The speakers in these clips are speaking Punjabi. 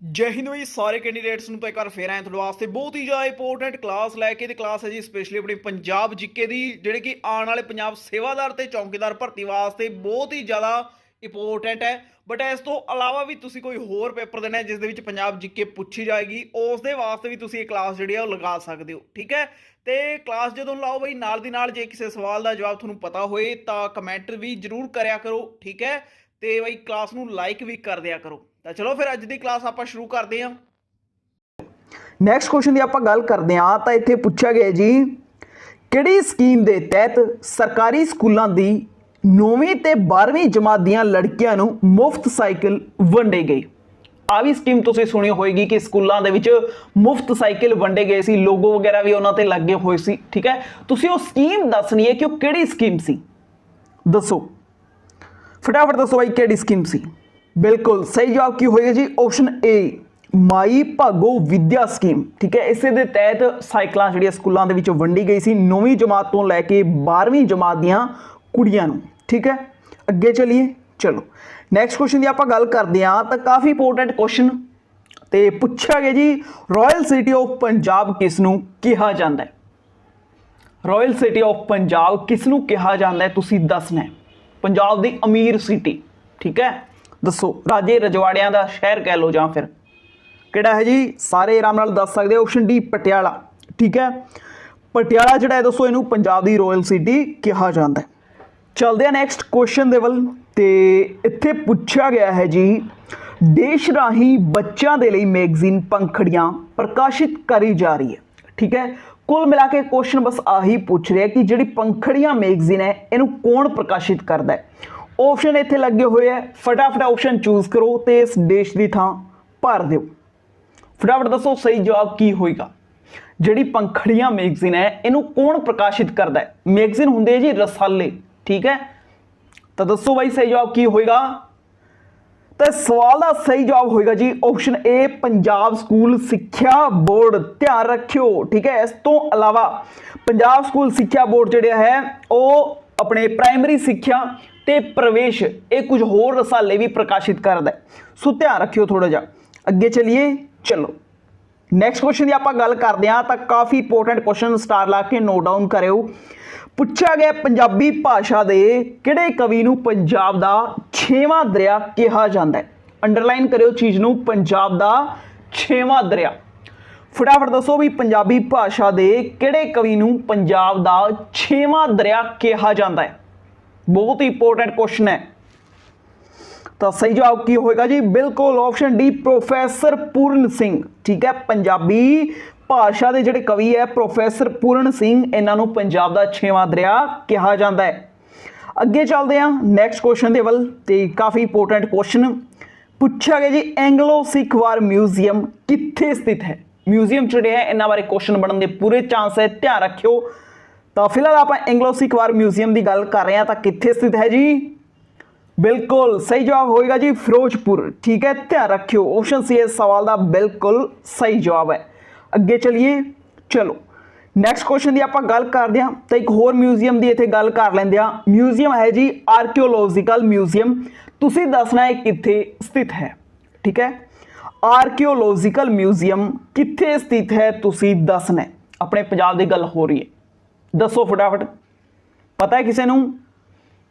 ਜੈ ਹਿੰਦ ਵੀ ਸਾਰੇ ਕੈਂਡੀਡੇਟਸ ਨੂੰ ਤਾਂ ਇੱਕ ਵਾਰ ਫੇਰ ਆਏ ਤੁਹਾਡੇ ਵਾਸਤੇ ਬਹੁਤ ਹੀ ਜ਼ਿਆਦਾ ਇੰਪੋਰਟੈਂਟ ਕਲਾਸ ਲੈ ਕੇ ਤੇ ਕਲਾਸ ਹੈ ਜੀ ਸਪੈਸ਼ਲੀ ਆਪਣੀ ਪੰਜਾਬ ਜੀਕੇ ਦੀ, ਜਿਹੜੇ ਕਿ ਆਉਣ ਵਾਲੇ ਪੰਜਾਬ ਸੇਵਾਦਾਰ ਤੇ ਚੌਕੀਦਾਰ ਭਰਤੀ ਵਾਸਤੇ ਬਹੁਤ ਹੀ ਜ਼ਿਆਦਾ ਇੰਪੋਰਟੈਂਟ ਹੈ। ਬਟ ਇਸ ਤੋਂ ਇਲਾਵਾ ਵੀ ਤੁਸੀਂ ਕੋਈ ਹੋਰ ਪੇਪਰ ਦੇਣਾ ਜਿਸ ਦੇ ਵਿੱਚ ਪੰਜਾਬ ਜੀਕੇ ਪੁੱਛੀ ਜਾਏਗੀ, ਉਸ ਦੇ ਵਾਸਤੇ ਵੀ ਤੁਸੀਂ ਇਹ ਕਲਾਸ ਜਿਹੜੀ ਆ ਉਹ ਲਗਾ ਸਕਦੇ ਹੋ, ਠੀਕ ਹੈ? ਤੇ ਕਲਾਸ ਜਦੋਂ ਲਾਓ ਬਈ, ਨਾਲ ਦੀ ਨਾਲ ਜੇ ਕਿਸੇ ਸਵਾਲ ਦਾ ਜਵਾਬ ਤੁਹਾਨੂੰ ਪਤਾ ਹੋਏ, ਤਾਂ ਕਮੈਂਟ ਵੀ ਜਰੂਰ ਕਰਿਆ ਕਰੋ, ਠੀਕ ਹੈ? ਤੇ ਬਈ ਕਲਾਸ ਨੂੰ ਲਾਈਕ ਵੀ ਕਰ ਦਿਆ ਕਰੋ। ਤਾਂ ਚਲੋ ਫਿਰ ਅੱਜ ਦੀ ਕਲਾਸ ਆਪਾਂ ਸ਼ੁਰੂ ਕਰਦੇ ਹਾਂ। ਨੈਕਸਟ ਕੁਐਸਚਨ ਦੀ ਆਪਾਂ ਗੱਲ ਕਰਦੇ ਹਾਂ, ਤਾਂ ਇੱਥੇ ਪੁੱਛਿਆ ਗਿਆ ਜੀ, ਕਿਹੜੀ ਸਕੀਮ ਦੇ ਤਹਿਤ ਸਰਕਾਰੀ ਸਕੂਲਾਂ ਦੀ 9ਵੀਂ ਤੇ 12ਵੀਂ ਜਮਾਤ ਦੀਆਂ ਲੜਕੀਆਂ ਨੂੰ ਮੁਫਤ ਸਾਈਕਲ ਵੰਡੇ ਗਏ? ਆ ਵੀ ਸਕੀਮ ਤੁਸੀਂ ਸੁਣੀ ਹੋਏਗੀ ਕਿ ਸਕੂਲਾਂ ਦੇ ਵਿੱਚ ਮੁਫਤ ਸਾਈਕਲ ਵੰਡੇ ਗਏ ਸੀ ਲੋਗੋ ਵਗੈਰਾ ਵੀ ਉਹਨਾਂ ਤੇ ਲੱਗੇ ਹੋਏ ਸੀ, ਠੀਕ ਹੈ? ਤੁਸੀਂ ਉਹ ਸਕੀਮ ਦੱਸਣੀ ਹੈ ਕਿ ਉਹ ਕਿਹੜੀ ਸਕੀਮ ਸੀ? ਦੱਸੋ। ਫਟਾਫਟ ਦੱਸੋ ਭਾਈ ਕਿਹੜੀ ਸਕੀਮ ਸੀ ਬਿਲਕੁਲ ਸਹੀ ਜਵਾਬ ਕੀ ਹੋਏਗਾ ਜੀ option A Mai Bhago Vidya scheme ਠੀਕ ਹੈ ਇਸੇ ਦੇ ਤਹਿਤ ਸਾਈਕਲਾਂ ਜਿਹੜੀਆਂ ਸਕੂਲਾਂ ਦੇ ਵਿੱਚ ਵੰਡੀ ਗਈ ਸੀ 9ਵੀਂ ਜਮਾਤ ਤੋਂ ਲੈ ਕੇ 12ਵੀਂ ਜਮਾਤ ਦੀਆਂ ਕੁੜੀਆਂ ਨੂੰ ਠੀਕ ਹੈ ਅੱਗੇ ਚਲੀਏ ਚਲੋ ਨੈਕਸਟ ਕੁਐਸਚਨ ਦੀ ਆਪਾਂ ਗੱਲ ਕਰਦੇ ਹਾਂ ਤਾਂ ਕਾਫੀ ਇੰਪੋਰਟੈਂਟ ਕੁਐਸਚਨ ਤੇ ਪੁੱਛਿਆ ਗਿਆ ਜੀ ਰਾਇਲ ਸਿਟੀ ਆਫ ਪੰਜਾਬ ਕਿਸ ਨੂੰ ਕਿਹਾ ਜਾਂਦਾ ਹੈ ਰਾਇਲ ਸਿਟੀ ਆਫ ਪੰਜਾਬ ਕਿਸ ਨੂੰ ਕਿਹਾ ਜਾਂਦਾ ਹੈ ਤੁਸੀਂ ਦੱਸਣਾ ਹੈ ਪੰਜਾਬ ਦੀ ਅਮੀਰ ਸਿਟੀ, ਠੀਕ ਹੈ? ਦੱਸੋ, ਰਾਜੇ ਰਜਵਾੜਿਆਂ ਦਾ ਸ਼ਹਿਰ ਕਹਿ ਲਓ ਜਾਂ ਫਿਰ। ਕਿਹੜਾ ਹੈ ਜੀ? ਸਾਰੇ ਆਰਾਮ ਨਾਲ ਦੱਸ ਸਕਦੇ ਹੋ ਆਪਸ਼ਨ ਡੀ ਪਟਿਆਲਾ, ਠੀਕ ਹੈ? ਪਟਿਆਲਾ ਜਿਹੜਾ ਹੈ ਦੱਸੋ, ਇਹਨੂੰ ਪੰਜਾਬ ਦੀ ਰਾਇਲ ਸਿਟੀ ਕਿਹਾ ਜਾਂਦਾ ਹੈ। ਚਲਦੇ ਆ ਨੈਕਸਟ ਕੁਐਸਚਨ ਦੇ ਵੱਲ, ਤੇ ਇੱਥੇ ਪੁੱਛਿਆ ਗਿਆ ਹੈ ਜੀ, ਦੇਸ਼ ਰਾਹੀਂ ਬੱਚਿਆਂ ਦੇ ਲਈ ਮੈਗਜ਼ੀਨ ਪੰਖੜੀਆਂ ਪ੍ਰਕਾਸ਼ਿਤ ਕਰੀ ਜਾ ਰਹੀ ਹੈ, ਠੀਕ ਹੈ? ਕੁੱਲ ਮਿਲਾ ਕੇ ਕੁਐਸਚਨ ਬਸ ਆਹੀ ਪੁੱਛ ਰਿਹਾ ਕਿ ਜਿਹੜੀ ਪੰਖੜੀਆਂ ਮੈਗਜ਼ੀਨ ਹੈ, ਇਹਨੂੰ ਕੌਣ ਪ੍ਰਕਾਸ਼ਿਤ ਕਰਦਾ ਹੈ? ਆਪਸ਼ਨ ਇੱਥੇ ਲੱਗੇ ਹੋਏ ਹੈ। ਫਟਾਫਟ ਆਪਸ਼ਨ ਚੂਜ਼ ਕਰੋ ਤੇ ਇਸ ਦੇਸ਼ ਦੀ ਥਾਂ ਭਰ ਦਿਓ। ਫਟਾਫਟ ਦੱਸੋ ਸਹੀ ਜਵਾਬ ਕੀ ਹੋਏਗਾ? ਜਿਹੜੀ ਪੰਖੜੀਆਂ ਮੈਗਜ਼ੀਨ ਹੈ, ਇਹਨੂੰ ਕੌਣ ਪ੍ਰਕਾਸ਼ਿਤ ਕਰਦਾ ਹੈ? ਮੈਗਜ਼ੀਨ ਹੁੰਦੇ ਹੈ ਜੀ ਰਸਾਲੇ, ਠੀਕ ਹੈ? ਤਾਂ ਦੱਸੋ ਬਾਈ ਸਹੀ ਜਵਾਬ ਕੀ ਹੋਏਗਾ? ਤਾਂ ਸਵਾਲ ਦਾ ਸਹੀ ਜਵਾਬ ਹੋਏਗਾ ਜੀ option A Punjab school Sikhya board. ਧਿਆਨ ਰੱਖਿਓ, ਠੀਕ ਹੈ? ਇਸ ਤੋਂ ਇਲਾਵਾ ਪੰਜਾਬ ਸਕੂਲ ਸਿੱਖਿਆ ਬੋਰਡ ਜਿਹੜਾ ਹੈ, ਉਹ ਆਪਣੇ ਪ੍ਰਾਇਮਰੀ ਸਿੱਖਿਆ ਤੇ ਪ੍ਰਵੇਸ਼, ਇਹ ਕੁਝ ਹੋਰ ਰਸਾਲੇ ਵੀ ਪ੍ਰਕਾਸ਼ਿਤ ਕਰਦਾ ਸੋ ਧਿਆਨ ਰੱਖਿਓ ਥੋੜਾ ਜਿਹਾ। ਅੱਗੇ ਚਲਿਏ, ਚਲੋ। ਨੈਕਸਟ ਕੁਐਸਚਨ ਦੀ ਆਪਾਂ ਗੱਲ ਕਰਦੇ ਹਾਂ, ਤਾਂ ਕਾਫੀ ਇੰਪੋਰਟੈਂਟ ਕੁਐਸਚਨ ਸਟਾਰ ਲਾ ਕੇ ਨੋਟ ਡਾਊਨ ਕਰਿਓ। ਪੁੱਛਿਆ ਗਿਆ ਪੰਜਾਬੀ ਭਾਸ਼ਾ ਦੇ ਕਿਹੜੇ ਕਵੀ ਨੂੰ ਪੰਜਾਬ ਦਾ ਛੇਵਾਂ ਦਰਿਆ ਕਿਹਾ ਜਾਂਦਾ ਹੈ। ਅੰਡਰਲਾਈਨ ਕਰਿਓ ਚੀਜ਼ ਨੂੰ, ਪੰਜਾਬ ਦਾ ਛੇਵਾਂ ਦਰਿਆ। ਫਟਾਫਟ ਦੱਸੋ ਵੀ ਪੰਜਾਬੀ ਭਾਸ਼ਾ ਦੇ ਕਿਹੜੇ ਕਵੀ ਨੂੰ ਪੰਜਾਬ ਦਾ ਛੇਵਾਂ ਦਰਿਆ ਕਿਹਾ ਜਾਂਦਾ ਹੈ। ਬਹੁਤ ਹੀ ਇੰਪੋਰਟੈਂਟ ਕੁਐਸਚਨ ਹੈ। ਤਾਂ ਸਹੀ ਜਵਾਬ ਕੀ ਹੋਏਗਾ ਜੀ? ਬਿਲਕੁਲ option D professor Puran Singh. ਠੀਕ ਹੈ, ਪੰਜਾਬੀ ਭਾਸ਼ਾ ਦੇ ਜਿਹੜੇ ਕਵੀ ਹੈ, ਪ੍ਰੋਫੈਸਰ ਪੂਰਨ ਸਿੰਘ, ਇਹਨਾਂ ਨੂੰ ਪੰਜਾਬ ਦਾ ਛੇਵਾਂ ਦਰਿਆ ਕਿਹਾ ਜਾਂਦਾ ਹੈ। ਅੱਗੇ ਚੱਲਦੇ ਹਾਂ ਨੈਕਸਟ ਕੁਐਸਚਨ ਦੇ ਵੱਲ ਤੇ ਕਾਫੀ ਇੰਪੋਰਟੈਂਟ ਕੁਐਸਚਨ ਪੁੱਛਿਆ ਗਿਆ ਜੀ ਐਂਗਲੋ ਸਿੱਖ ਵਾਰ ਮਿਊਜ਼ੀਅਮ ਕਿੱਥੇ ਸਥਿਤ ਹੈ? ਮਿਊਜ਼ੀਅਮ ਜਿਹੜੇ ਹੈ, ਇਹਨਾਂ ਬਾਰੇ ਕੁਐਸਚਨ ਬਣਨ ਦੇ ਪੂਰੇ ਚਾਂਸ ਹੈ, ਧਿਆਨ ਰੱਖਿਓ। ਤਾਂ ਫਿਲਹਾਲ ਆਪਾਂ ਐਂਗਲੋ ਸਿੱਖ ਵਾਰ ਮਿਊਜ਼ੀਅਮ ਦੀ ਗੱਲ ਕਰ ਰਹੇ ਹਾਂ, ਤਾਂ ਕਿੱਥੇ ਸਥਿਤ ਹੈ ਜੀ? ਬਿਲਕੁਲ ਸਹੀ ਜਵਾਬ ਹੋਏਗਾ ਜੀ, ਫਿਰੋਜ਼ਪੁਰ। ਠੀਕ ਹੈ, ਧਿਆਨ ਰੱਖਿਓ। ਆਪਸ਼ਨ ਸੀ ਇਸ ਸਵਾਲ ਦਾ ਬਿਲਕੁਲ ਸਹੀ ਜਵਾਬ ਹੈ। ਅੱਗੇ ਚਲਿਏ, ਚਲੋ। ਨੈਕਸਟ ਕੁਐਸਚਨ ਦੀ ਆਪਾਂ ਗੱਲ ਕਰਦੇ ਹਾਂ ਤਾਂ ਇੱਕ ਹੋਰ ਮਿਊਜ਼ੀਅਮ ਦੀ ਇੱਥੇ ਗੱਲ ਕਰ ਲੈਂਦੇ ਹਾਂ। ਮਿਊਜ਼ੀਅਮ ਹੈ ਜੀ ਆਰਕੀਓਲੋਜੀਕਲ ਮਿਊਜ਼ੀਅਮ ਤੁਸੀਂ ਦੱਸਣਾ ਹੈ ਕਿੱਥੇ ਸਥਿਤ ਹੈ, ਠੀਕ ਹੈ? ਆਰਕੀਓਲੋਜੀਕਲ ਮਿਊਜ਼ੀਅਮ ਕਿੱਥੇ ਸਥਿਤ ਹੈ ਤੁਸੀਂ ਦੱਸਣਾ ਆਪਣੇ ਪੰਜਾਬ ਦੀ ਗੱਲ ਹੋ ਰਹੀ ਹੈ। ਦੱਸੋ ਫਟਾਫਟ। ਪਤਾ ਹੈ ਕਿਸੇ ਨੂੰ?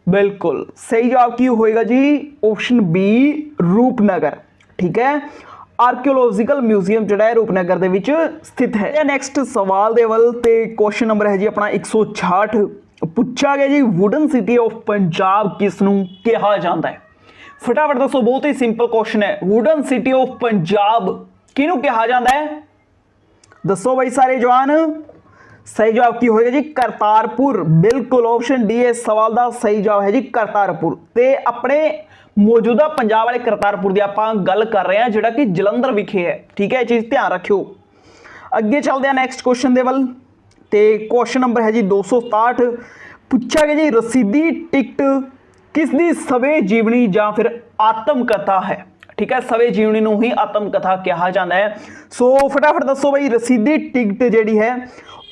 ਬਿਲਕੁਲ। ਸਹੀ ਜਵਾਬ ਕੀ ਹੋਏਗਾ ਜੀ? ਆਪਸ਼ਨ ਬੀ ਰੂਪਨਗਰ, ਠੀਕ ਹੈ? ਆਰਕੀਓਲੋਜੀਕਲ ਮਿਊਜ਼ੀਅਮ ਜਿਹੜਾ ਹੈ ਰੂਪਨਗਰ ਦੇ ਵਿੱਚ ਸਥਿਤ ਹੈ। ਇਹ ਨੈਕਸਟ ਸਵਾਲ ਦੇ ਵੱਲ ਤੇ ਕੁਐਸਚਨ ਨੰਬਰ ਹੈ ਜੀ ਆਪਣਾ 166 ਪੁੱਛਿਆ ਗਿਆ ਜੀ ਵੁਡਨ ਸਿਟੀ ਆਫ ਪੰਜਾਬ ਕਿਸ ਨੂੰ ਕਿਹਾ ਜਾਂਦਾ ਹੈ? ਫਟਾਫਟ ਦੱਸੋ, ਬਹੁਤ ਹੀ ਸਿੰਪਲ ਕੁਐਸਚਨ ਹੈ। ਵੁਡਨ ਸਿਟੀ ਆਫ ਪੰਜਾਬ ਕਿਹਨੂੰ ਕਿਹਾ ਜਾਂਦਾ ਹੈ? ਦੱਸੋ ਬਈ ਸਾਰੇ ਜਵਾਨ। ਸਹੀ ਜਵਾਬ ਕੀ ਹੋਏਗਾ ਜੀ? ਕਰਤਾਰਪੁਰ। ਬਿਲਕੁਲ ਆਪਸ਼ਨ ਡੀ ਇਸ ਸਵਾਲ ਦਾ ਸਹੀ ਜਵਾਬ ਹੈ ਜੀ ਕਰਤਾਰਪੁਰ। ਤੇ ਆਪਣੇ ਮੌਜੂਦਾ ਪੰਜਾਬ ਵਾਲੇ ਕਰਤਾਰਪੁਰ ਦੀ ਆਪਾਂ ਗੱਲ ਕਰ ਰਹੇ ਹਾਂ, ਜਿਹੜਾ ਕਿ ਜਲੰਧਰ ਵਿਖੇ ਹੈ। ਠੀਕ ਹੈ, ਇਹ ਚੀਜ਼ ਧਿਆਨ ਰੱਖਿਓ। ਅੱਗੇ ਚੱਲਦੇ ਹਾਂ ਨੈਕਸਟ ਕੁਐਸਚਨ ਦੇ ਵੱਲ। ਤੇ ਕੁਐਸਚਨ ਨੰਬਰ ਹੈ ਜੀ 267 ਪੁੱਛਿਆ ਗਿਆ ਜੀ, ਰਸੀਦੀ ਟਿਕਟ ਕਿਸ ਦੀ ਸਵੇ ਜੀਵਨੀ ਜਾਂ ਫਿਰ ਆਤਮ ਕਥਾ ਹੈ? ਠੀਕ ਹੈ, ਸਵੇ ਜੀਵਨੀ ਨੂੰ ਹੀ ਆਤਮ ਕਥਾ ਕਿਹਾ ਜਾਂਦਾ ਹੈ। ਸੋ ਫਟਾਫਟ ਦੱਸੋ ਬਈ, ਰਸੀਦੀ ਟਿਕਟ ਜਿਹੜੀ ਹੈ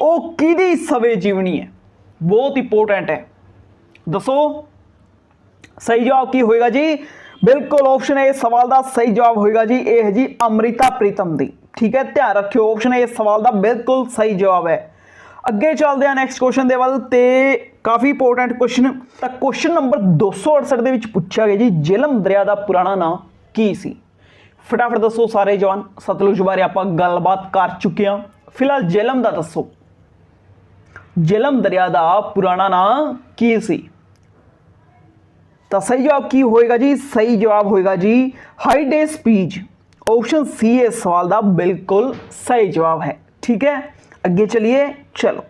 ਉਹ ਕਿਹਦੀ ਸਵੇ ਜੀਵਨੀ ਹੈ? ਬਹੁਤ ਇੰਪੋਰਟੈਂਟ ਹੈ। ਦੱਸੋ। ਸਹੀ ਜਵਾਬ ਕੀ ਹੋਏਗਾ ਜੀ? ਬਿਲਕੁਲ ਆਪਸ਼ਨ ਏ ਸਵਾਲ ਦਾ ਸਹੀ ਜਵਾਬ ਹੋਏਗਾ ਜੀ। ਇਹ ਹੈ ਜੀ ਅਮ੍ਰਿਤਾ ਪ੍ਰੀਤਮ ਦੀ। ਠੀਕ ਹੈ, ਧਿਆਨ ਰੱਖਿਓ ਆਪਸ਼ਨ ਏ ਸਵਾਲ ਦਾ ਬਿਲਕੁਲ ਸਹੀ ਜਵਾਬ ਹੈ। ਅੱਗੇ ਚੱਲਦੇ ਹਾਂ ਨੈਕਸਟ ਕੁਐਸਚਨ ਦੇ ਵੱਲ ਤੇ ਕਾਫੀ ਇੰਪੋਰਟੈਂਟ ਕੁਐਸਚਨ ਤਾਂ ਕੁਐਸਚਨ ਨੰਬਰ 268 ਦੇ ਵਿੱਚ ਪੁੱਛਿਆ ਗਿਆ ਜੀ। ਜੇਲਮ ਦਰਿਆ ਦਾ ਪੁਰਾਣਾ ਨਾਮ ਕੀ ਸੀ? ਫਟਾਫਟ ਦੱਸੋ ਸਾਰੇ ਜਵਾਨ। ਸਤਲੁਜ ਬਾਰੇ ਆਪਾਂ ਗੱਲਬਾਤ ਕਰ ਚੁੱਕੇ ਹਾਂ। ਫਿਲਹਾਲ ਜੇਲਮ ਦਾ ਦੱਸੋ। ਜੇਲਮ ਦਰਿਆ ਦਾ ਪੁਰਾਣਾ ਨਾਮ ਕੀ ਸੀ? ਤਾਂ ਸਹੀ ਜਵਾਬ ਕੀ ਹੋਏਗਾ ਜੀ? ਸਹੀ ਜਵਾਬ ਹੋਏਗਾ ਜੀ ਹਾਈਡੇ ਸਪੀਚ ਆਪਸ਼ਨ ਸੀ ਇਸ ਸਵਾਲ ਦਾ ਬਿਲਕੁਲ ਸਹੀ ਜਵਾਬ ਹੈ। ਠੀਕ ਹੈ? ਅੱਗੇ ਚਲਿਏ, ਚਲੋ।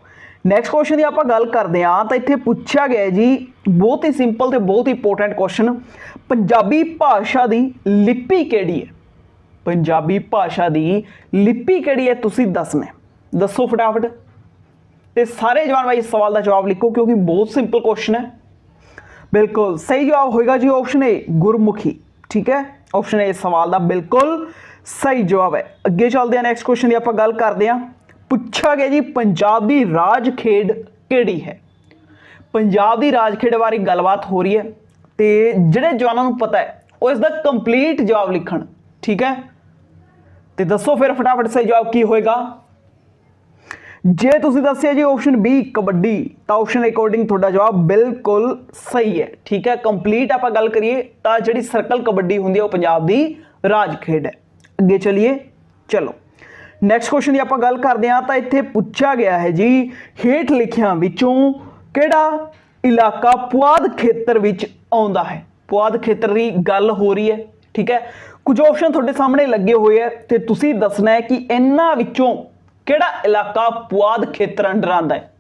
ਨੈਕਸਟ ਕੁਐਸਚਨ ਦੀ ਆਪਾਂ ਗੱਲ ਕਰਦੇ ਹਾਂ। ਤਾਂ ਇੱਥੇ ਪੁੱਛਿਆ ਗਿਆ ਜੀ, ਬਹੁਤ ਹੀ ਸਿੰਪਲ ਤੇ ਬਹੁਤ ਹੀ ਇੰਪੋਰਟੈਂਟ ਕੁਐਸਚਨ ਪੰਜਾਬੀ ਭਾਸ਼ਾ ਦੀ ਲਿਪੀ ਕਿਹੜੀ ਹੈ? ਪੰਜਾਬੀ ਭਾਸ਼ਾ ਦੀ ਲਿਪੀ ਕਿਹੜੀ ਹੈ? ਤੁਸੀਂ ਦੱਸਣਾ ਦੱਸੋ ਫਟਾਫਟ। ਤੇ ਸਾਰੇ ਜਵਾਨ ਭਾਈ ਇਸ ਸਵਾਲ ਦਾ ਜਵਾਬ ਲਿਖੋ, ਕਿਉਂਕਿ ਬਹੁਤ ਸਿੰਪਲ ਕੁਐਸਚਨ ਹੈ। ਬਿਲਕੁਲ ਸਹੀ ਜਵਾਬ ਹੋਏਗਾ ਜੀ ਆਪਸ਼ਨ ਏ ਗੁਰਮੁਖੀ। ਠੀਕ ਹੈ? ਆਪਸ਼ਨ ਏ ਸਵਾਲ ਦਾ ਬਿਲਕੁਲ ਸਹੀ ਜਵਾਬ ਹੈ। ਅੱਗੇ ਚੱਲਦੇ ਹਾਂ ਨੈਕਸਟ ਕੁਐਸਚਨ ਦੀ ਆਪਾਂ ਗੱਲ ਕਰਦੇ ਹਾਂ। ਪੁੱਛਿਆ ਗਿਆ ਜੀ, ਪੰਜਾਬ ਦੀ ਰਾਜ ਖੇਡ ਕਿਹੜੀ ਹੈ? ਪੰਜਾਬ ਦੀ ਰਾਜ ਖੇਡ ਬਾਰੇ ਗੱਲਬਾਤ ਹੋ ਰਹੀ ਹੈ ਤੇ ਜਿਹੜੇ ਜਵਾਨਾਂ ਨੂੰ ਪਤਾ ਹੈ, ਉਹ ਇਸ ਦਾ ਕੰਪਲੀਟ ਜਵਾਬ ਲਿਖਣ। ਠੀਕ ਹੈ? ਤੇ ਦੱਸੋ ਫਿਰ ਫਟਾਫਟ ਸਹੀ ਜਵਾਬ ਕੀ ਹੋਏਗਾ? ਜੇ ਤੁਸੀਂ ਦੱਸਿਆ ਜੀ ਆਪਸ਼ਨ ਬੀ ਕਬੱਡੀ, ਤਾਂ ਆਪਸ਼ਨ ਅਕੋਰਡਿੰਗ ਤੁਹਾਡਾ ਜਵਾਬ ਬਿਲਕੁਲ ਸਹੀ ਹੈ। ਠੀਕ ਹੈ ਕੰਪਲੀਟ ਆਪਾਂ ਗੱਲ ਕਰੀਏ ਤਾਂ ਜਿਹੜੀ ਸਰਕਲ ਕਬੱਡੀ ਹੁੰਦੀ ਹੈ ਉਹ ਪੰਜਾਬ ਦੀ ਰਾਜ ਖੇਡ ਹੈ। ਅੱਗੇ ਚਲਿਏ, ਚਲੋ। ਨੈਕਸਟ ਕੁਐਸਚਨ ਦੀ ਆਪਾਂ ਗੱਲ ਕਰਦੇ ਹਾਂ ਤਾਂ ਇੱਥੇ ਪੁੱਛਿਆ ਗਿਆ ਹੈ ਜੀ, ਹੇਠ ਲਿਖਿਆਂ ਵਿੱਚੋਂ ਕਿਹੜਾ ਇਲਾਕਾ ਪੁਆਧ ਖੇਤਰ ਵਿੱਚ ਆਉਂਦਾ ਹੈ? ਪੁਆਧ ਖੇਤਰ ਦੀ ਗੱਲ ਹੋ ਰਹੀ ਹੈ, ਠੀਕ ਹੈ। ਕੁਝ ਆਪਸ਼ਨ ਤੁਹਾਡੇ ਸਾਹਮਣੇ ਲੱਗੇ ਹੋਏ ਹੈ ਤੇ ਤੁਸੀਂ ਦੱਸਣਾ ਹੈ ਕਿ ਇਹਨਾਂ ਵਿੱਚੋਂ ਕਿਹੜਾ ਇਲਾਕਾ ਪੁਆਧ ਖੇਤਰ ਅੰਡਰ ਆਉਂਦਾ ਹੈ?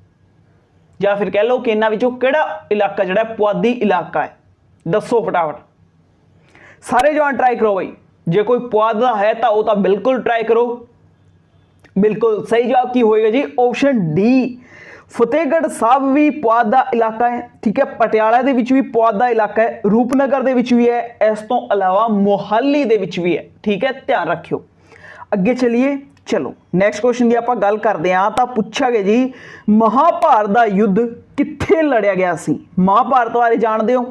ਜਾਂ ਫਿਰ ਕਹਿ ਲਓ ਕਿ ਇਹਨਾਂ ਵਿੱਚੋਂ ਕਿਹੜਾ ਇਲਾਕਾ ਜਿਹੜਾ ਪੁਆਧੀ ਇਲਾਕਾ ਹੈ? ਦੱਸੋ ਫਟਾਫਟ। ਸਾਰੇ ਜਵਾਨ ਟਰਾਈ ਕਰੋ ਬਈ। ਜੇ ਕੋਈ ਪੁਆਧ ਦਾ ਹੈ ਤਾਂ ਉਹ ਤਾਂ ਬਿਲਕੁਲ ਟਰਾਈ ਕਰੋ। ਬਿਲਕੁਲ ਸਹੀ ਜਵਾਬ ਕੀ ਹੋਏਗਾ ਜੀ? ਆਪਸ਼ਨ ਡੀ ਫਤਿਹਗੜ੍ਹ ਸਾਹਿਬ ਵੀ ਪੁਆਧ ਦਾ ਇਲਾਕਾ ਹੈ, ਠੀਕ ਹੈ? ਪਟਿਆਲਾ ਦੇ ਵਿੱਚ ਵੀ ਪੁਆਧ ਦਾ ਇਲਾਕਾ ਹੈ, ਰੂਪਨਗਰ ਦੇ ਵਿੱਚ ਵੀ ਹੈ, ਇਸ ਤੋਂ ਇਲਾਵਾ ਮੋਹਾਲੀ ਦੇ ਵਿੱਚ ਵੀ ਹੈ, ਠੀਕ ਹੈ? ਧਿਆਨ ਰੱਖਿਓ। ਅੱਗੇ ਚਲਿਏ। ਚਲੋ ਨੈਕਸਟ ਕੁਐਸਚਨ ਦੀ ਆਪਾਂ ਗੱਲ ਕਰਦੇ ਹਾਂ, ਤਾਂ ਪੁੱਛਿਆ ਗਿਆ ਜੀ, ਮਹਾਭਾਰਤ ਦਾ ਯੁੱਧ ਕਿੱਥੇ ਲੜਿਆ ਗਿਆ ਸੀ? ਮਹਾਭਾਰਤ ਬਾਰੇ ਜਾਣਦੇ ਹੋ?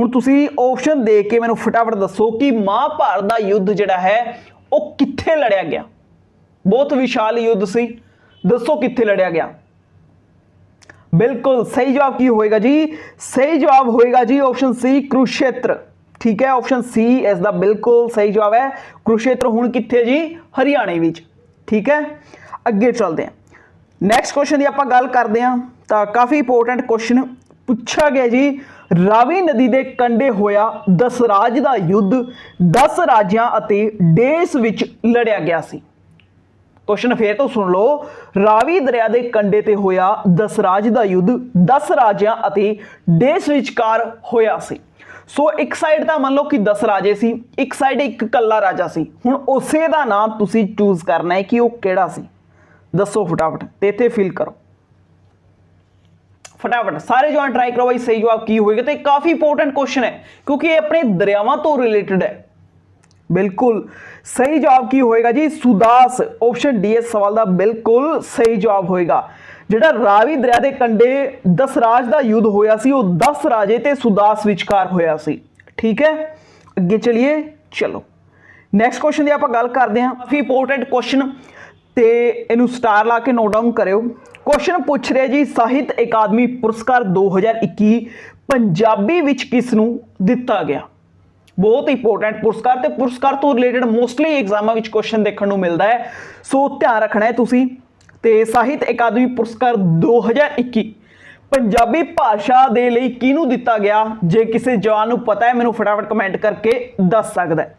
ਹੁਣ ਤੁਸੀਂ ਆਪਸ਼ਨ ਦੇ ਕੇ ਮੈਨੂੰ ਫਟਾਫਟ ਦੱਸੋ ਕਿ ਮਹਾਭਾਰਤ ਦਾ ਯੁੱਧ ਜਿਹੜਾ ਹੈ, ਉਹ ਕਿੱਥੇ ਲੜਿਆ ਗਿਆ? ਬਹੁਤ ਵਿਸ਼ਾਲ ਯੁੱਧ ਸੀ, ਦੱਸੋ ਕਿੱਥੇ ਲੜਿਆ ਗਿਆ? ਬਿਲਕੁਲ ਸਹੀ ਜਵਾਬ ਕੀ ਹੋਏਗਾ ਜੀ? ਸਹੀ ਜਵਾਬ ਹੋਏਗਾ ਜੀ ਆਪਸ਼ਨ ਸੀ ਕੁਰੂਸ਼ੇਤਰ ਠੀਕ ਹੈ ਆਪਸ਼ਨ ਸੀ ਇਸ ਦਾ ਬਿਲਕੁਲ ਸਹੀ ਜਵਾਬ ਹੈ। ਕੁਰੂਸ਼ੇਤਰ ਹੁਣ ਕਿੱਥੇ ਜੀ? ਹਰਿਆਣੇ ਵਿੱਚ। ਠੀਕ ਹੈ? ਅੱਗੇ ਚੱਲਦੇ ਹਾਂ। ਨੈਕਸਟ ਕੁਐਸਚਨ ਦੀ ਆਪਾਂ ਗੱਲ ਕਰਦੇ ਹਾਂ। ਤਾਂ ਕਾਫੀ ਇੰਪੋਰਟੈਂਟ ਕੁਐਸਚਨ ਪੁੱਛਿਆ ਗਿਆ ਜੀ। ਰਾਵੀ ਨਦੀ ਦੇ ਕੰਢੇ ਹੋਇਆ ਦਸਰਾਜ ਦਾ ਯੁੱਧ 10 ਰਾਜਿਆਂ ਅਤੇ ਦੇਸ਼ ਵਿੱਚ ਲੜਿਆ ਗਿਆ ਸੀ। ਕੁਐਸਚਨ ਫੇਰ ਤੋਂ ਸੁਣ ਲਓ। ਰਾਵੀ ਦਰਿਆ ਦੇ ਕੰਢੇ ਤੇ ਹੋਇਆ ਦਸਰਾਜ ਦਾ ਯੁੱਧ 10 ਰਾਜਿਆਂ ਅਤੇ ਦੇਸ਼ ਵਿਚਕਾਰ ਹੋਇਆ ਸੀ। ਸੋ ਇੱਕ ਸਾਈਡ ਤਾਂ ਮੰਨ ਲਓ ਕਿ 10 ਰਾਜੇ ਸੀ, ਇੱਕ ਸਾਈਡ ਇੱਕ ਕੱਲਾ ਰਾਜਾ ਸੀ। ਹੁਣ ਉਸੇ ਦਾ ਨਾਮ ਤੁਸੀਂ ਚੂਜ਼ ਕਰਨਾ ਹੈ ਕਿ ਉਹ ਕਿਹੜਾ ਸੀ। ਦੱਸੋ ਫਟਾਫਟ ਤੇ ਇੱਥੇ ਫਿਲ ਕਰੋ। ਫਟਾਫਟ, ਸਾਰੇ ਜਵਾਨ ਟਰਾਈ ਕਰੋ ਬਾਈ ਸਹੀ ਜਵਾਬ ਕੀ ਹੋਏਗਾ ਤੇ ਕਾਫੀ ਇੰਪੋਰਟੈਂਟ ਕੁਐਸਚਨ ਹੈ, ਕਿਉਂਕਿ ਇਹ ਆਪਣੇ ਦਰਿਆਵਾਂ ਤੋਂ ਰਿਲੇਟਡ ਹੈ। ਬਿਲਕੁਲ, ਸਹੀ ਜਵਾਬ ਕੀ ਹੋਏਗਾ ਜੀ? ਸੁਦਾਸ ਆਪਸ਼ਨ ਡੀ ਇਸ ਸਵਾਲ ਦਾ ਬਿਲਕੁਲ ਸਹੀ ਜਵਾਬ ਹੋਏਗਾ। ਜਿਹੜਾ ਰਾਵੀ ਦਰਿਆ ਦੇ ਕੰਢੇ 10 ਰਾਜ ਦਾ ਯੁੱਧ ਹੋਇਆ ਸੀ, ਉਹ 10 ਰਾਜੇ ਤੇ ਸੁਦਾਸ ਵਿਚਕਾਰ ਹੋਇਆ ਸੀ। ਠੀਕ ਹੈ? ਅੱਗੇ ਚਲਿਏ। ਚਲੋ। ਨੈਕਸਟ ਕੁਐਸਚਨ ਦੀ ਆਪਾਂ ਗੱਲ ਕਰਦੇ ਹਾਂ। ਕਾਫੀ ਇੰਪੋਰਟੈਂਟ ਕੁਐਸਚਨ ਤੇ ਇਹਨੂੰ ਸਟਾਰ ਲਾ ਕੇ ਨੋਟ ਡਾਊਨ ਕਰਿਓ। ਕੁਐਸਚਨ ਪੁੱਛ ਰਿਹਾ ਜੀ, ਸਾਹਿਤ ਅਕਾਦਮੀ ਪੁਰਸਕਾਰ 2021 ਪੰਜਾਬੀ ਵਿੱਚ ਕਿਸ ਨੂੰ ਦਿੱਤਾ ਗਿਆ? ਬਹੁਤ ਇੰਪੋਰਟੈਂਟ ਪੁਰਸਕਾਰ ਤੇ ਪੁਰਸਕਾਰ ਤੋਂ ਰਿਲੇਟਡ ਮੋਸਟਲੀ ਐਗਜ਼ਾਮਾਂ ਵਿੱਚ ਕੁਐਸਚਨ ਦੇਖਣ ਨੂੰ ਮਿਲਦਾ ਹੈ। ਸੋ ਧਿਆਨ ਰੱਖਣਾ ਹੈ ਤੁਸੀਂ। ਤੇ ਸਾਹਿਤ ਅਕਾਦਮੀ ਪੁਰਸਕਾਰ 2021 ਪੰਜਾਬੀ ਭਾਸ਼ਾ ਦੇ ਲਈ ਕਿਹਨੂੰ ਦਿੱਤਾ ਗਿਆ? ਜੇ ਕਿਸੇ ਜਵਾਨ ਨੂੰ ਪਤਾ ਹੈ, ਮੈਨੂੰ ਫਟਾਫਟ ਕਮੈਂਟ ਕਰਕੇ ਦੱਸ ਸਕਦਾ ਹੈ।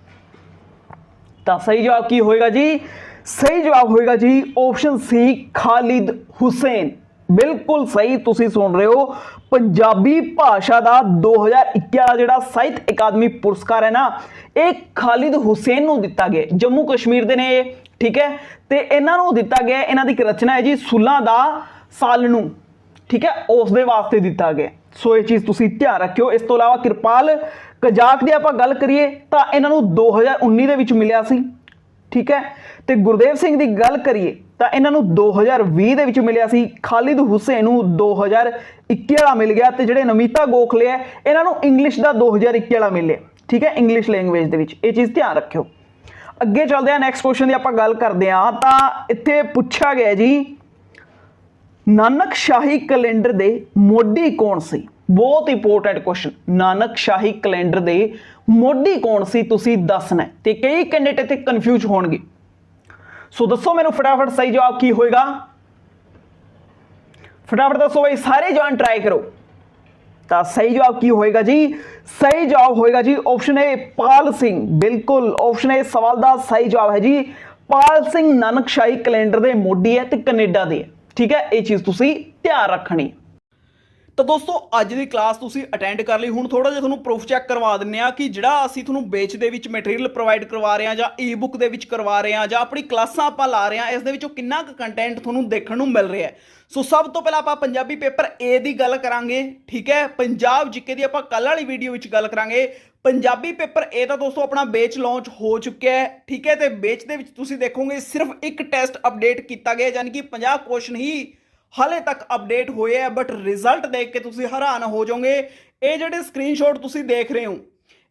ਤਾਂ ਸਹੀ ਜਵਾਬ ਕੀ ਹੋਏਗਾ ਜੀ? ਸਹੀ ਜਵਾਬ ਹੋਏਗਾ ਜੀ ਆਪਸ਼ਨ ਸੀ ਖਾਲਿਦ ਹੁਸੈਨ। ਬਿਲਕੁਲ ਸਹੀ, ਤੁਸੀਂ ਸੁਣ ਰਹੇ ਹੋ ਪੰਜਾਬੀ ਭਾਸ਼ਾ ਦਾ 2021 ਵਾਲਾ ਜਿਹੜਾ ਸਾਹਿਤ ਅਕਾਦਮੀ ਪੁਰਸਕਾਰ ਹੈ ਨਾ, ਇਹ ਖਾਲਿਦ ਹੁਸੈਨ ਨੂੰ ਦਿੱਤਾ ਗਿਆ ਜੰਮੂ ਕਸ਼ਮੀਰ ਦੇ ਨੇ ਠੀਕ ਹੈ? ਤੇ ਇਹਨਾਂ ਨੂੰ ਦਿੱਤਾ ਗਿਆ ਇਹਨਾਂ ਦੀ ਇੱਕ ਰਚਨਾ ਹੈ ਜੀ ਸੁਲਾ ਦਾ ਸਾਲ ਨੂੰ। ਠੀਕ ਹੈ? ਉਸ ਦੇ ਵਾਸਤੇ ਦਿੱਤਾ ਗਿਆ ਸੋ ਇਹ ਚੀਜ਼ ਤੁਸੀਂ ਧਿਆਨ ਰੱਖਿਓ। ਇਸ ਤੋਂ ਇਲਾਵਾ ਕਿਰਪਾਲ ਕਜਾਕ ਦੀ ਆਪਾਂ ਗੱਲ ਕਰੀਏ, ਤਾਂ ਇਹਨਾਂ ਨੂੰ 2019 ਦੇ ਵਿੱਚ ਮਿਲਿਆ ਸੀ। ਠੀਕ ਹੈ? ਤੇ ਗੁਰਦੇਵ ਸਿੰਘ ਦੀ ਗੱਲ ਕਰੀਏ, ਤਾਂ ਇਹਨਾਂ ਨੂੰ 2020 ਦੇ ਵਿੱਚ ਮਿਲਿਆ ਸੀ। ਖਾਲਿਦ ਹੁਸੈਨ ਨੂੰ 2021 ਵਾਲਾ ਮਿਲ ਗਿਆ ਤੇ ਜਿਹੜੇ ਨਮਿਤਾ ਗੋਖਲੇ ਹੈ, ਇਹਨਾਂ ਨੂੰ ਇੰਗਲਿਸ਼ ਦਾ 2021 ਵਾਲਾ ਮਿਲਿਆ ਠੀਕ ਹੈ? ਇੰਗਲਿਸ਼ ਲੈਂਗੁਏਜ ਦੇ ਵਿੱਚ। ਇਹ ਚੀਜ਼ ਧਿਆਨ ਰੱਖਿਓ। ਅੱਗੇ ਚੱਲਦੇ ਆ ਨੈਕਸਟ ਕੁਐਸਚਨ ਦੀ ਆਪਾਂ ਗੱਲ ਕਰਦੇ ਆ ਤਾਂ ਇੱਥੇ ਪੁੱਛਿਆ ਗਿਆ ਜੀ ਨਾਨਕ ਸ਼ਾਹੀ ਕੈਲੰਡਰ ਦੇ ਮੋਢੀ ਕੌਣ ਸੀ? ਬਹੁਤ important question Nanak Shahi calendar ਦੇ ਮੋਢੀ ਕੌਣ ਸੀ ਤੁਸੀਂ ਦੱਸਣਾ ਹੈ। ਤੇ ਕਈ ਕੈਂਡੀਡੇਟ ਇੱਥੇ ਕਨਫਿਊਜ਼ ਹੋਣਗੇ। ਸੋ ਦੱਸੋ ਮੈਨੂੰ ਫਟਾਫਟ ਸਹੀ ਜਵਾਬ ਕੀ ਹੋਏਗਾ? ਫਟਾਫਟ ਦੱਸੋ ਬਈ, ਸਾਰੇ ਜਵਾਨ ਟਰਾਈ ਕਰੋ। ਤਾਂ ਸਹੀ ਜਵਾਬ ਕੀ ਹੋਏਗਾ ਜੀ? ਸਹੀ ਜਵਾਬ ਹੋਏਗਾ ਜੀ ਆਪਸ਼ਨ ਏ ਪਾਲ ਸਿੰਘ। ਬਿਲਕੁਲ ਆਪਸ਼ਨ ਏ ਸਵਾਲ ਦਾ ਸਹੀ ਜਵਾਬ ਹੈ ਜੀ। ਪਾਲ ਸਿੰਘ ਨਾਨਕਸ਼ਾਹੀ ਕੈਲੰਡਰ ਦੇ ਮੋਢੀ ਹੈ ਤੇ ਕੈਨੇਡਾ ਦੇ ਠੀਕ ਹੈ, ਇਹ ਚੀਜ਼ ਤੁਸੀਂ ਧਿਆਨ ਰੱਖਣੀ। ਤਾਂ ਦੋਸਤੋ, ਅੱਜ ਦੀ ਕਲਾਸ ਤੁਸੀਂ ਅਟੈਂਡ ਕਰ ਲਈ। ਹੁਣ ਥੋੜਾ ਜਿਹਾ ਤੁਹਾਨੂੰ ਪ੍ਰੂਫ ਚੈੱਕ ਕਰਵਾ ਦਿੰਨੇ ਆ ਕਿ ਜਿਹੜਾ ਅਸੀਂ ਤੁਹਾਨੂੰ ਬੇਚ ਦੇ ਵਿੱਚ ਮਟੀਰੀਅਲ ਪ੍ਰੋਵਾਈਡ ਕਰਵਾ ਰਹੇ ਆ ਜਾਂ ਈ-ਬੁੱਕ ਦੇ ਵਿੱਚ ਕਰਵਾ ਰਹੇ ਆ ਜਾਂ ਆਪਣੀ ਕਲਾਸਾਂ ਆਪਾਂ ਲਾ ਰਹੇ ਆ ਇਸ ਦੇ ਵਿੱਚੋਂ ਕਿੰਨਾ ਕੁ ਕੰਟੈਂਟ ਤੁਹਾਨੂੰ ਦੇਖਣ ਨੂੰ ਮਿਲ ਰਿਹਾ ਹੈ। ਸੋ ਸਭ ਤੋਂ ਪਹਿਲਾਂ ਆਪਾਂ ਪੰਜਾਬੀ ਪੇਪਰ A ਦੀ ਗੱਲ ਕਰਾਂਗੇ, ਠੀਕ ਹੈ? ਪੰਜਾਬ ਜੀਕੇ ਦੀ ਆਪਾਂ ਕੱਲ ਵਾਲੀ ਵੀਡੀਓ ਵਿੱਚ ਗੱਲ ਕਰਾਂਗੇ। ਪੰਜਾਬੀ ਪੇਪਰ A ਦਾ ਦੋਸਤੋ, ਆਪਣਾ ਬੇਚ ਲਾਂਚ ਹੋ ਚੁੱਕਿਆ ਹੈ, ਠੀਕ ਹੈ? ਤੇ ਬੇਚ ਦੇ ਵਿੱਚ ਤੁਸੀਂ ਦੇਖੋਗੇ, ਸਿਰਫ ਇੱਕ ਟੈਸਟ ਅਪਡੇਟ ਕੀਤਾ ਗਿਆ, ਯਾਨੀ ਕਿ 50 ਕੁਐਸਚਨ ਹੀ ਹਾਲੇ ਤੱਕ ਅਪਡੇਟ ਹੋਏ ਹੈ ਬਟ ਰਿਜ਼ਲਟ ਦੇਖ ਕੇ ਤੁਸੀਂ ਹੈਰਾਨ ਹੋ ਜਾਓਗੇ। ਇਹ ਜਿਹੜੇ ਸਕਰੀਨਸ਼ਾਟ ਤੁਸੀਂ ਦੇਖ ਰਹੇ ਹੋ,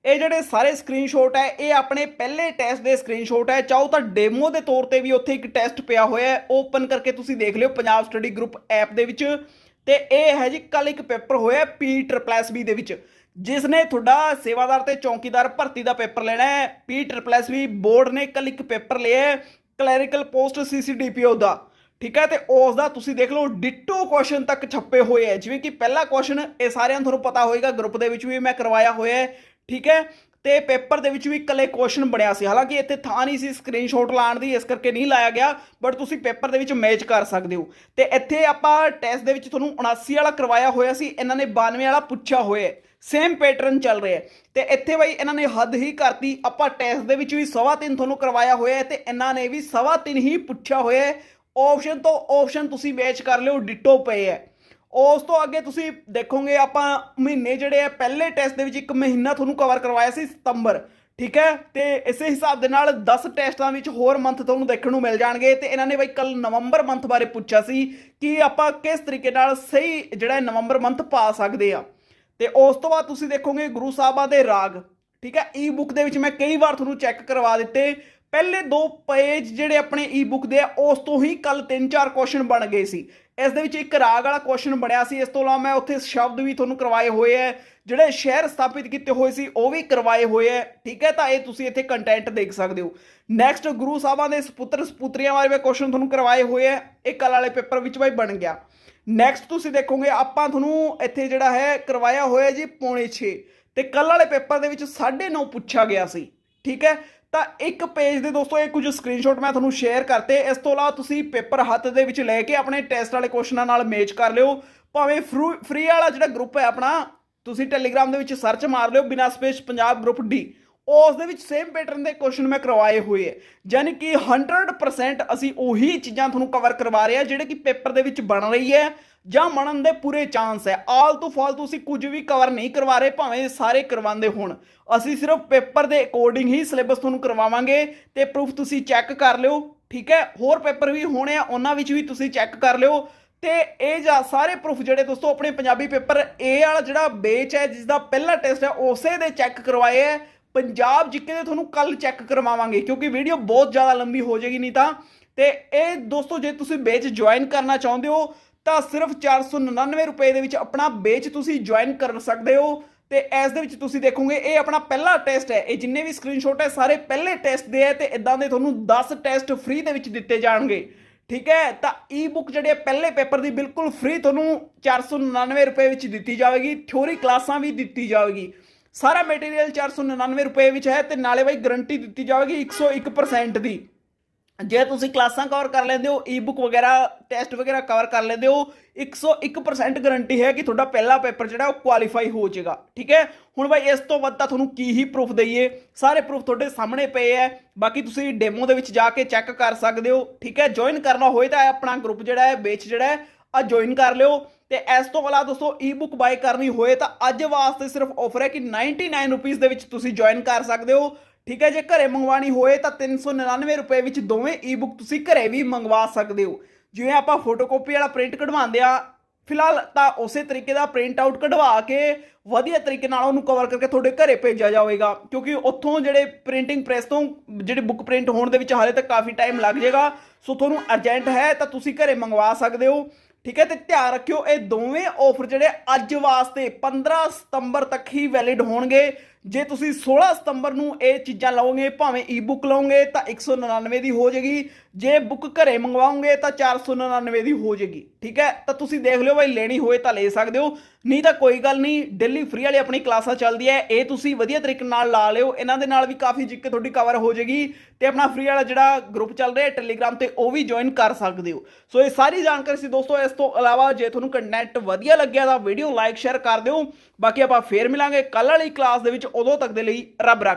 ਇਹ ਜਿਹੜੇ ਸਾਰੇ ਸਕਰੀਨਸ਼ਾਟ ਹੈ ਇਹ ਆਪਣੇ ਪਹਿਲੇ ਟੈਸਟ ਦੇ ਸਕਰੀਨਸ਼ਾਟ ਹੈ ਚਾਹੋ ਤਾਂ ਡੈਮੋ ਦੇ ਤੌਰ ਤੇ ਵੀ ਉੱਥੇ ਇੱਕ ਟੈਸਟ ਪਿਆ ਹੋਇਆ ਹੈ। ਓਪਨ ਕਰਕੇ ਤੁਸੀਂ ਦੇਖ ਲਿਓ ਪੰਜਾਬ ਸਟੱਡੀ ਗਰੁੱਪ ਐਪ ਦੇ ਵਿੱਚ। ਤੇ ਇਹ ਹੈ ਜੀ ਕੱਲ ਇੱਕ ਪੇਪਰ ਹੋਇਆ ਪੀ ਟ੍ਰਿਪਲ ਬੀ ਦੇ ਵਿੱਚ ਜਿਸ ਨੇ ਤੁਹਾਡਾ ਸੇਵਾਦਾਰ ਤੇ ਚੌਕੀਦਾਰ ਭਰਤੀ ਦਾ ਪੇਪਰ ਲੈਣਾ ਹੈ। ਪੀ ਟ੍ਰਿਪਲ ਬੀ ਬੋਰਡ ਨੇ ਕੱਲ ਇੱਕ ਪੇਪਰ ਲਿਆ ਹੈ ਕਲੈਰੀਕਲ ਪੋਸਟ ਸੀਸੀਡੀਪੀਓ ਦਾ। ਠੀਕ ਹੈ, ਤੇ ਉਸ ਦਾ ਤੁਸੀਂ ਦੇਖ ਲਓ, ਡਿਟੋ ਕੁਐਸਚਨ ਤੱਕ ਛੱਪੇ ਹੋਏ ਹੈ। ਜਿਵੇਂ ਕਿ ਪਹਿਲਾ ਕੁਐਸਚਨ ਇਹ ਸਾਰਿਆਂ ਨੂੰ ਤੁਹਾਨੂੰ ਪਤਾ ਹੋਏਗਾ ਗਰੁੱਪ ਦੇ ਵਿੱਚ ਵੀ ਮੈਂ ਕਰਵਾਇਆ ਹੋਇਆ ਹੈ, ਠੀਕ ਹੈ, ਤੇ ਪੇਪਰ ਦੇ ਵਿੱਚ ਵੀ ਇਕੱਲੇ ਕੁਐਸਚਨ ਬਣਿਆ ਸੀ। ਹਾਲਾਂਕਿ ਇੱਥੇ ਥਾਂ ਨਹੀਂ ਸੀ ਸਕਰੀਨਸ਼ਾਟ ਲਾਉਣ ਦੀ, ਇਸ ਕਰਕੇ ਨਹੀਂ ਲਾਇਆ ਗਿਆ ਬਟ ਤੁਸੀਂ ਪੇਪਰ ਦੇ ਵਿੱਚ ਮੈਚ ਕਰ ਸਕਦੇ ਹੋ। ਤੇ ਇੱਥੇ ਆਪਾਂ ਟੈਸਟ ਦੇ ਵਿੱਚ ਤੁਹਾਨੂੰ 79 ਵਾਲਾ ਕਰਵਾਇਆ ਹੋਇਆ ਸੀ, ਇਹਨਾਂ ਨੇ 92 ਵਾਲਾ ਪੁੱਛਿਆ ਹੋਇਆ ਸੇਮ ਪੈਟਰਨ ਚੱਲ ਰਿਹਾ ਹੈ। ਤੇ ਇੱਥੇ ਬਈ ਇਹਨਾਂ ਨੇ ਹੱਦ ਹੀ ਕਰਤੀ, ਆਪਾਂ ਟੈਸਟ ਦੇ ਵਿੱਚ ਵੀ ਸਵਾ ਤਿੰਨ ਤੁਹਾਨੂੰ ਕਰਵਾਇਆ ਹੋਇਆ ਹੈ, ਤੇ ਇਹਨਾਂ ਨੇ ਵੀ ਸਵਾ ਤਿੰਨ ਹੀ ਪੁੱਛਿਆ ਹੋਇਆ ਆਪਸ਼ਨ ਤੋਂ ਆਪਸ਼ਨ ਤੁਸੀਂ ਮੈਚ ਕਰ ਲਿਓ, ਡਿਟੋ ਪਏ ਹੈ ਉਸ ਤੋਂ ਅੱਗੇ ਤੁਸੀਂ ਦੇਖੋਗੇ ਆਪਾਂ ਮਹੀਨੇ ਜਿਹੜੇ ਆ ਪਹਿਲੇ ਟੈਸਟ ਦੇ ਵਿੱਚ ਇੱਕ ਮਹੀਨਾ ਤੁਹਾਨੂੰ ਕਵਰ ਕਰਵਾਇਆ ਸੀ ਸਤੰਬਰ, ਠੀਕ ਹੈ ਤੇ ਇਸੇ ਹਿਸਾਬ ਦੇ ਨਾਲ 10 ਟੈਸਟਾਂ ਵਿੱਚ ਹੋਰ ਮੰਥ ਤੁਹਾਨੂੰ ਦੇਖਣ ਨੂੰ ਮਿਲ ਜਾਣਗੇ। ਤੇ ਇਹਨਾਂ ਨੇ ਬਈ ਕੱਲ ਨਵੰਬਰ ਮੰਥ ਬਾਰੇ ਪੁੱਛਿਆ ਸੀ ਕਿ ਆਪਾਂ ਕਿਸ ਤਰੀਕੇ ਨਾਲ ਸਹੀ ਜਿਹੜਾ ਨਵੰਬਰ ਮੰਥ ਪਾ ਸਕਦੇ ਆ। ਤੇ ਉਸ ਤੋਂ ਬਾਅਦ ਤੁਸੀਂ ਦੇਖੋਗੇ ਗੁਰੂ ਸਾਹਿਬਾਂ ਦੇ ਰਾਗ, ਠੀਕ ਹੈ ਈ ਬੁੱਕ ਦੇ ਵਿੱਚ ਮੈਂ ਕਈ ਵਾਰ ਤੁਹਾਨੂੰ ਚੈੱਕ ਕਰਵਾ ਦਿੱਤੇ। ਪਹਿਲੇ ਦੋ ਪੇਜ ਜਿਹੜੇ ਆਪਣੇ ਈ ਬੁੱਕ ਦੇ ਆ, ਉਸ ਤੋਂ ਹੀ ਕੱਲ 3-4 ਕੁਐਸਚਨ ਬਣ ਗਏ ਸੀ। ਇਸ ਦੇ ਵਿੱਚ ਇੱਕ ਰਾਗ ਵਾਲਾ ਕੁਐਸਚਨ ਬਣਿਆ ਸੀ, ਇਸ ਤੋਂ ਇਲਾਵਾ ਮੈਂ ਉੱਥੇ ਸ਼ਬਦ ਵੀ ਤੁਹਾਨੂੰ ਕਰਵਾਏ ਹੋਏ ਆ, ਜਿਹੜੇ ਸ਼ਹਿਰ ਸਥਾਪਿਤ ਕੀਤੇ ਹੋਏ ਸੀ, ਉਹ ਵੀ ਕਰਵਾਏ ਹੋਏ ਆ। ਠੀਕ ਹੈ, ਤਾਂ ਇਹ ਤੁਸੀਂ ਇੱਥੇ ਕੰਟੈਂਟ ਦੇਖ ਸਕਦੇ ਹੋ। ਨੈਕਸਟ ਗੁਰੂ ਸਾਹਿਬਾਂ ਦੇ ਸੁਪੁੱਤਰ ਸੁਪੁੱਤਰੀਆਂ ਬਾਰੇ ਵੀ ਕੁਐਸਚਨ ਤੁਹਾਨੂੰ ਕਰਵਾਏ ਹੋਏ ਆ, ਇਹ ਕੱਲ ਵਾਲੇ ਪੇਪਰ ਵਿੱਚ ਬਾਈ ਬਣ ਗਿਆ। ਨੈਕਸਟ ਤੁਸੀਂ ਦੇਖੋਗੇ, ਆਪਾਂ ਤੁਹਾਨੂੰ ਇੱਥੇ ਜਿਹੜਾ ਹੈ, ਕਰਵਾਇਆ ਹੋਇਆ ਜੀ ਪੌਣੇ 6 ਤੇ ਕੱਲ ਵਾਲੇ ਪੇਪਰ ਦੇ ਵਿੱਚ 9.5 ਪੁੱਛਿਆ ਗਿਆ ਸੀ। ਠੀਕ ਹੈ ਤਾਂ ਇੱਕ ਪੇਜ ਦੇ ਦੋਸਤੋ, ਇਹ ਕੁਝ ਸਕਰੀਨਸ਼ਾਟ ਮੈਂ ਤੁਹਾਨੂੰ ਸ਼ੇਅਰ ਕਰਤੇ। ਇਸ ਤੋਂ ਇਲਾਵਾ ਤੁਸੀਂ ਪੇਪਰ ਹੱਥ ਦੇ ਵਿੱਚ ਲੈ ਕੇ ਆਪਣੇ ਟੈਸਟ ਵਾਲੇ ਕੁਐਸਚਨਾਂ ਨਾਲ ਮੈਚ ਕਰ ਲਿਓ। ਭਾਵੇਂ ਫ੍ਰੀ ਵਾਲਾ ਜਿਹੜਾ ਗਰੁੱਪ ਹੈ ਆਪਣਾ, ਤੁਸੀਂ ਟੈਲੀਗ੍ਰਾਮ ਦੇ ਵਿੱਚ ਸਰਚ ਮਾਰ ਲਿਓ ਬਿਨਾਂ ਸਪੇਸ ਪੰਜਾਬ ਗਰੁੱਪ ਡੀ ਉਸ ਦੇ ਵਿੱਚ ਸੇਮ ਪੈਟਰਨ ਦੇ ਕੁਐਸਚਨ ਮੈਂ ਕਰਵਾਏ ਹੋਏ ਹੈ ਯਾਨੀ ਕਿ 100% ਅਸੀਂ ਉਹੀ ਚੀਜ਼ਾਂ ਤੁਹਾਨੂੰ ਕਵਰ ਕਰਵਾ ਰਹੇ ਹਾਂ ਜਿਹੜੇ ਕਿ ਪੇਪਰ ਦੇ ਵਿੱਚ ਬਣ ਰਹੀ ਹੈ ਜਾਂ ਬਣਨ ਦੇ ਪੂਰੇ ਚਾਂਸ ਹੈ। ਆਲਤੂ ਫਾਲਤੂ ਅਸੀਂ ਕੁਝ ਵੀ ਕਵਰ ਨਹੀਂ ਕਰਵਾ ਰਹੇ, ਭਾਵੇਂ ਸਾਰੇ ਕਰਵਾਉਂਦੇ ਹੋਣ। ਅਸੀਂ ਸਿਰਫ ਪੇਪਰ ਦੇ ਅਕੋਰਡਿੰਗ ਹੀ ਸਿਲੇਬਸ ਤੁਹਾਨੂੰ ਕਰਵਾਵਾਂਗੇ ਤੇ ਪ੍ਰੂਫ ਤੁਸੀਂ ਚੈੱਕ ਕਰ ਲਿਓ, ਠੀਕ ਹੈ? ਹੋਰ ਪੇਪਰ ਵੀ ਹੋਣੇ ਆ, ਉਹਨਾਂ ਵਿੱਚ ਵੀ ਤੁਸੀਂ ਚੈੱਕ ਕਰ ਲਿਓ। ਤੇ ਇਹ ਜਾਂ ਸਾਰੇ ਪ੍ਰੂਫ ਜਿਹੜੇ ਦੋਸਤੋ, ਆਪਣੇ ਪੰਜਾਬੀ ਪੇਪਰ A ਵਾਲਾ ਜਿਹੜਾ ਬੇਚ ਹੈ ਜਿਸ ਦਾ ਪਹਿਲਾ ਟੈਸਟ ਹੈ, ਉਸੇ ਦੇ ਚੈੱਕ ਕਰਵਾਏ ਹੈ। ਪੰਜਾਬ ਜਿੱਕੇ ਦੇ ਤੁਹਾਨੂੰ ਕੱਲ ਚੈੱਕ ਕਰਵਾਵਾਂਗੇ, ਕਿਉਂਕਿ ਵੀਡੀਓ ਬਹੁਤ ਜ਼ਿਆਦਾ ਲੰਬੀ ਹੋ ਜਾਏਗੀ ਨਹੀਂ ਤਾਂ। ਤੇ ਇਹ ਦੋਸਤੋ, ਜੇ ਤੁਸੀਂ ਬੇਚ ਜੁਆਇਨ ਕਰਨਾ ਚਾਹੁੰਦੇ ਹੋ, ਤਾਂ ਸਿਰਫ 499 ਰੁਪਏ ਦੇ ਵਿੱਚ ਆਪਣਾ ਬੇਚ ਤੁਸੀਂ ਜੁਆਇਨ ਕਰ ਸਕਦੇ ਹੋ। ਤੇ ਇਸ ਦੇ ਵਿੱਚ ਤੁਸੀਂ ਦੇਖੋਗੇ, ਇਹ ਆਪਣਾ ਪਹਿਲਾ ਟੈਸਟ ਹੈ। ਇਹ ਜਿੰਨੇ ਵੀ ਸਕਰੀਨਸ਼ਾਟ ਹੈ, ਸਾਰੇ ਪਹਿਲੇ ਟੈਸਟ ਦੇ ਹੈ ਤੇ ਇਦਾਂ ਦੇ ਤੁਹਾਨੂੰ 10 ਟੈਸਟ ਫ੍ਰੀ ਦੇ ਵਿੱਚ ਦਿੱਤੇ ਜਾਣਗੇ। ਠੀਕ ਹੈ? ਤਾਂ ਈ ਬੁੱਕ ਜਿਹੜੇ ਪਹਿਲੇ ਪੇਪਰ ਦੀ ਬਿਲਕੁਲ ਫ੍ਰੀ ਤੁਹਾਨੂੰ 499 ਰੁਪਏ ਵਿੱਚ ਦਿੱਤੀ ਜਾਵੇਗੀ। ਥਿਉਰੀ ਕਲਾਸਾਂ ਵੀ ਦਿੱਤੀ ਜਾਵੇਗੀ। ਸਾਰਾ ਮਟੀਰੀਅਲ 499 ਰੁਪਏ ਵਿੱਚ ਹੈ ਤੇ ਨਾਲੇ ਬਾਈ ਗਾਰੰਟੀ ਦਿੱਤੀ ਜਾਵੇਗੀ 101% ਦੀ। ਜੇ ਤੁਸੀਂ ਕਲਾਸਾਂ ਕਵਰ ਕਰ ਲੈਂਦੇ ਹੋ ਈ-ਬੁੱਕ ਵਗੈਰਾ ਟੈਸਟ ਵਗੈਰਾ ਕਵਰ ਕਰ ਲੈਂਦੇ ਹੋ 101% ਗਾਰੰਟੀ ਹੈ ਕਿ ਤੁਹਾਡਾ ਪਹਿਲਾ ਪੇਪਰ ਜਿਹੜਾ ਉਹ ਕੁਆਲੀਫਾਈ ਹੋ ਜਾਏਗਾ। ਠੀਕ ਹੈ? ਹੁਣ ਬਾਈ ਇਸ ਤੋਂ ਵੱਧ ਤਾਂ ਤੁਹਾਨੂੰ ਕੀ ਹੀ ਪ੍ਰੂਫ ਦਈਏ? ਸਾਰੇ ਪ੍ਰੂਫ ਤੁਹਾਡੇ ਸਾਹਮਣੇ ਪਏ ਹੈ। ਬਾਕੀ ਤੁਸੀਂ ਡੈਮੋ ਦੇ ਵਿੱਚ ਜਾ ਕੇ ਚੈੱਕ ਕਰ ਸਕਦੇ ਹੋ। ਠੀਕ ਹੈ? ਜੁਆਇਨ ਕਰਨਾ ਹੋਏ ਤਾਂ ਆਪਣਾ ਗਰੁੱਪ ਜਿਹੜਾ ਹੈ ਵੇਚ ਜਿਹੜਾ ਹੈ ਆ ਜੁਆਇਨ ਕਰ ਲਿਓ। ਤੇ ਇਸ ਤੋਂ ਇਲਾਵਾ ਦੋਸਤੋ ਈ-ਬੁੱਕ ਬਾਈ ਕਰਨੀ ਹੋਏ ਤਾਂ ਅੱਜ ਵਾਸਤੇ ਸਿਰਫ ਆਫਰ ਹੈ ਕਿ 99 ਰੁਪਏ ਦੇ ਵਿੱਚ ਤੁਸੀਂ ਜੁਆਇਨ ਕਰ ਸਕਦੇ ਹੋ। ਠੀਕ ਹੈ, ਜੇ ਘਰੇ ਮੰਗਵਾਣੀ ਹੋਏ ਤਾਂ 399 ਰੁਪਏ ਵਿੱਚ ਦੋਵੇਂ ਈ-ਬੁੱਕ ਤੁਸੀਂ ਘਰੇ ਵੀ ਮੰਗਵਾ ਸਕਦੇ ਹੋ। ਜਿਵੇਂ ਆਪਾਂ ਫੋਟੋਕਾਪੀ ਵਾਲਾ ਪ੍ਰਿੰਟ ਕਢਵਾਉਂਦੇ ਆ ਫਿਲਹਾਲ ਤਾਂ ਉਸੇ ਤਰੀਕੇ ਦਾ ਪ੍ਰਿੰਟ ਆਊਟ ਕਢਵਾ ਕੇ ਵਧੀਆ ਤਰੀਕੇ ਨਾਲ ਉਹਨੂੰ ਕਵਰ ਕਰਕੇ ਤੁਹਾਡੇ ਘਰੇ ਭੇਜਿਆ ਜਾਵੇਗਾ। ਕਿਉਂਕਿ ਉੱਥੋਂ ਜਿਹੜੇ ਪ੍ਰਿੰਟਿੰਗ ਪ੍ਰੈਸ ਤੋਂ, ਜਿਹੜੇ ਬੁੱਕ ਪ੍ਰਿੰਟ ਹੋਣ ਦੇ ਵਿੱਚ ਹਾਲੇ ਤੱਕ ਕਾਫੀ ਟਾਈਮ ਲੱਗ ਜਾਏਗਾ। ਸੋ ਤੁਹਾਨੂੰ ਅਰਜੈਂਟ ਹੈ ਤਾਂ ਤੁਸੀਂ ਘਰੇ ਮੰਗਵਾ ਸਕਦੇ ਹੋ। ਠੀਕ ਹੈ, ਤੇ ਧਿਆਨ ਰੱਖਿਓ, ਇਹ ਦੋਵੇਂ ਆਫਰ ਜਿਹੜੇ ਅੱਜ ਵਾਸਤੇ 15 ਸਤੰਬਰ ਤੱਕ ਹੀ ਵੈਲਿਡ ਹੋਣਗੇ। ਜੇ ਤੁਸੀਂ 16 ਸਤੰਬਰ ਨੂੰ ਇਹ ਚੀਜ਼ਾਂ ਲਓਗੇ, ਭਾਵੇਂ ਈ-ਬੁੱਕ ਲਓਗੇ, ਤਾਂ 199 ਦੀ ਹੋ ਜਾਏਗੀ। ਜੇ ਬੁੱਕ ਘਰੇ ਮੰਗਵਾਉਂਗੇ ਤਾਂ 499 ਦੀ ਹੋ ਜਾਏਗੀ, ਠੀਕ ਹੈ? ਤਾਂ ਤੁਸੀਂ ਦੇਖ ਲਿਓ ਭਾਈ ਲੈਣੀ ਹੋਏ ਤਾਂ ਲੈ ਸਕਦੇ ਹੋ। ਨਹੀਂ ਤਾਂ ਕੋਈ ਗੱਲ ਨਹੀਂ ਡੇਲੀ ਫ੍ਰੀ ਵਾਲੀ ਆਪਣੀ ਕਲਾਸਾਂ ਚੱਲਦੀ ਹੈ। ਇਹ ਤੁਸੀਂ ਵਧੀਆ ਤਰੀਕੇ ਨਾਲ ਲਾ ਲਿਓ, ਇਹਨਾਂ ਦੇ ਨਾਲ ਵੀ ਕਾਫੀ ਜਿੱਕੇ ਤੁਹਾਡੀ ਕਵਰ ਹੋ ਜਾਏਗੀ ਤੇ ਆਪਣਾ ਫ੍ਰੀ ਵਾਲਾ ਜਿਹੜਾ ਗਰੁੱਪ ਚੱਲ ਰਿਹਾ ਟੈਲੀਗ੍ਰਾਮ ਤੇ, ਉਹ ਵੀ ਜੁਆਇਨ ਕਰ ਸਕਦੇ ਹੋ। ਸੋ ਇਹ ਸਾਰੀ ਜਾਣਕਾਰੀ ਸੀ ਦੋਸਤੋ, ਇਸ ਤੋਂ ਇਲਾਵਾ ਜੇ ਤੁਹਾਨੂੰ ਕੰਟੈਂਟ ਵਧੀਆ ਲੱਗਿਆ ਤਾਂ ਵੀਡੀਓ ਲਾਈਕ ਸ਼ੇਅਰ ਕਰ ਦਿਓ। ਬਾਕੀ ਆਪਾਂ ਫੇਰ ਮਿਲਾਂਗੇ ਕੱਲ ਵਾਲੀ ਕਲਾਸ ਦੇ ਵਿੱਚ, ਉਦੋਂ ਤੱਕ ਦੇ ਲਈ ਰੱਬ ਰੱਖ।